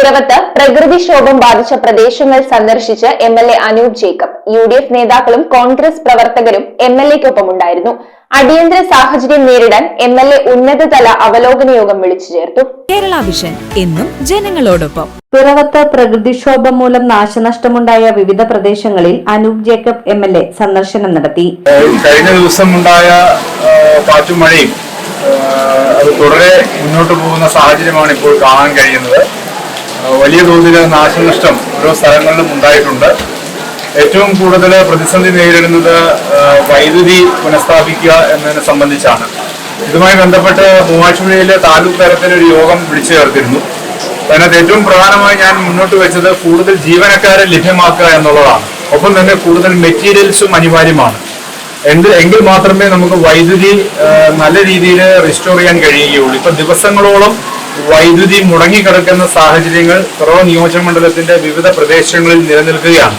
പിറവത്ത് പ്രകൃതിക്ഷോഭം ബാധിച്ച പ്രദേശങ്ങൾ സന്ദർശിച്ച് M L A Anoop Jacob U D F നേതാക്കളും കോൺഗ്രസ് പ്രവർത്തകരും എം എൽ എക്കൊപ്പമുണ്ടായിരുന്നു. അടിയന്തര സാഹചര്യം നേരിടാൻ എം എൽ എ ഉന്നതതല അവലോകന യോഗം വിളിച്ചു ചേർത്തു. കേരള വിഷൻ എന്നും ജനങ്ങളോടൊപ്പം. പിറവത്ത് പ്രകൃതിക്ഷോഭം മൂലം നാശനഷ്ടമുണ്ടായ വിവിധ പ്രദേശങ്ങളിൽ Anoop Jacob M L A സന്ദർശനം നടത്തി. കഴിഞ്ഞ ദിവസം ഉണ്ടായ കാറ്റും മഴയും അത് തുടരെ മുന്നോട്ട് പോകുന്ന സാഹചര്യമാണ് ഇപ്പോൾ കാണാൻ കഴിയുന്നത്. വലിയ തോതിൽ നാശനഷ്ടം ഓരോ സ്ഥലങ്ങളിലും ഉണ്ടായിട്ടുണ്ട്. ഏറ്റവും കൂടുതൽ പ്രതിസന്ധി നേരിടുന്നത് വൈദ്യുതി പുനഃസ്ഥാപിക്കുക എന്നതിനെ സംബന്ധിച്ചാണ്. ഇതുമായി ബന്ധപ്പെട്ട് മൂവാറ്റുപുഴയിലെ താലൂക്ക് തലത്തിൽ ഒരു യോഗം വിളിച്ചു ചേർത്തിരുന്നു. അതിനകത്ത് ഏറ്റവും പ്രധാനമായി ഞാൻ മുന്നോട്ട് വെച്ചത് കൂടുതൽ ജീവനക്കാരെ ലഭ്യമാക്കുക എന്നുള്ളതാണ്. ഒപ്പം തന്നെ കൂടുതൽ മെറ്റീരിയൽസും അനിവാര്യമാണ്. എന്ത് എങ്കിൽ മാത്രമേ നമുക്ക് വൈദ്യുതി നല്ല രീതിയിൽ റിസ്റ്റോർ ചെയ്യാൻ കഴിയുകയുള്ളൂ. ഇപ്പൊ ദിവസങ്ങളോളം വൈദ്യുതി മുടങ്ങിക്കിടക്കുന്ന സാഹചര്യങ്ങൾ തുറവ നിയോജക മണ്ഡലത്തിന്റെ വിവിധ പ്രദേശങ്ങളിൽ നിലനിൽക്കുകയാണ്.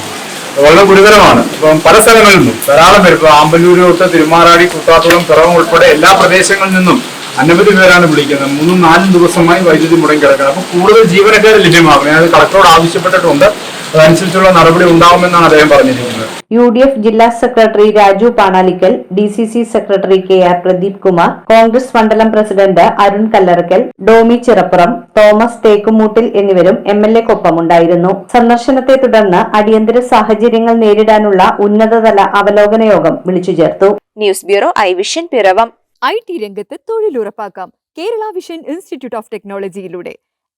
വളരെ ഗുരുതരമാണ്. ഇപ്പം പല സ്ഥലങ്ങളിൽ നിന്നും ധാരാളം പേർ ഇപ്പോൾ ആമ്പല്ലൂര് തൊട്ട് തിരുമാറാടി കുത്താത്തുളം പിറവം ഉൾപ്പെടെ എല്ലാ പ്രദേശങ്ങളിൽ നിന്നും അനവധി പേരാണ് വിളിക്കുന്നത്. മൂന്നും നാലും ദിവസമായി വൈദ്യുതി മുടങ്ങി കിടക്കുന്നത് അപ്പൊ കൂടുതൽ ജീവനക്കാർ ലഭ്യമാകും ഞാനത് കളക്ടറോട് ആവശ്യപ്പെട്ടിട്ടുണ്ട്. അതനുസരിച്ചുള്ള നടപടി ഉണ്ടാവുമെന്നാണ് അദ്ദേഹം പറഞ്ഞിരിക്കുന്നത്. യു ഡി എഫ് ജില്ലാ secretary Raju Panalickal D C C secretary K R Pradeep Kumar Congress മണ്ഡലം പ്രസിഡന്റ് അരുൺ കല്ലറക്കൽ ഡോമി ചിറപ്പുറം തോമസ് തേക്കുമൂട്ടിൽ എന്നിവരും എം എൽ എക്കൊപ്പമുണ്ടായിരുന്നു. സന്ദർശനത്തെ തുടർന്ന് അടിയന്തര സാഹചര്യങ്ങൾ നേരിടാനുള്ള ഉന്നതതല അവലോകന യോഗം വിളിച്ചു ചേർത്തു. News bureau I vision Piravom. I T രംഗത്ത് തൊഴിലുറപ്പാക്കാം. Kerala vision institute of ടെക്നോളജിയിലൂടെ